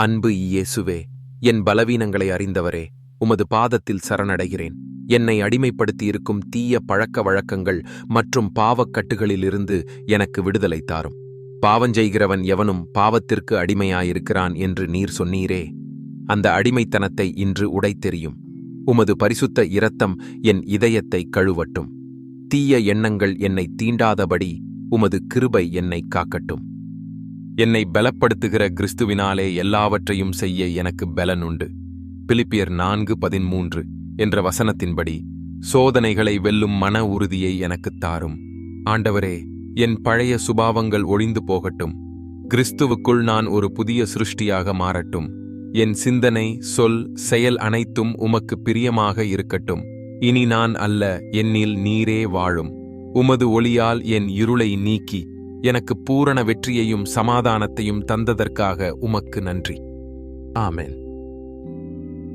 அன்பு இயேசுவே என் பலவீனங்களை அறிந்தவரே உமது பாதத்தில் சரணடைகிறேன். என்னை அடிமைப்படுத்தியிருக்கும் தீய பழக்க வழக்கங்கள் மற்றும் பாவக்கட்டுகளிலிருந்து எனக்கு விடுதலை தாரும். பாவஞ்செய்கிறவன் எவனும் பாவத்திற்கு அடிமையாயிருக்கிறான் என்று நீர் சொன்னீரே. அந்த அடிமைத்தனத்தை இன்று உடைத்தெறியும். உமது பரிசுத்த இரத்தம் என் இதயத்தை கழுவட்டும். தீய எண்ணங்கள் என்னை தீண்டாதபடி உமது கிருபை என்னை காக்கட்டும். என்னை பலப்படுத்துகிற கிறிஸ்துவினாலே எல்லாவற்றையும் செய்ய எனக்கு பலன் உண்டு பிலிப்பியர் நான்கு பதிமூன்று என்ற வசனத்தின்படி சோதனைகளை வெல்லும் மன உறுதியை எனக்குத் தாரும். ஆண்டவரே என் பழைய சுபாவங்கள் ஒழிந்து போகட்டும். கிறிஸ்துவுக்குள் நான் ஒரு புதிய சிருஷ்டியாக மாறட்டும். என் சிந்தனை சொல் செயல் அனைத்தும் உமக்கு பிரியமாக இருக்கட்டும். இனி நான் அல்ல என்னில் நீரே வாழும். உமது ஒளியால் என் இருளை நீக்கி எனக்கு பூரண வெற்றியையும் சமாதானத்தையும் தந்ததற்காக உமக்கு நன்றி. ஆமேன்.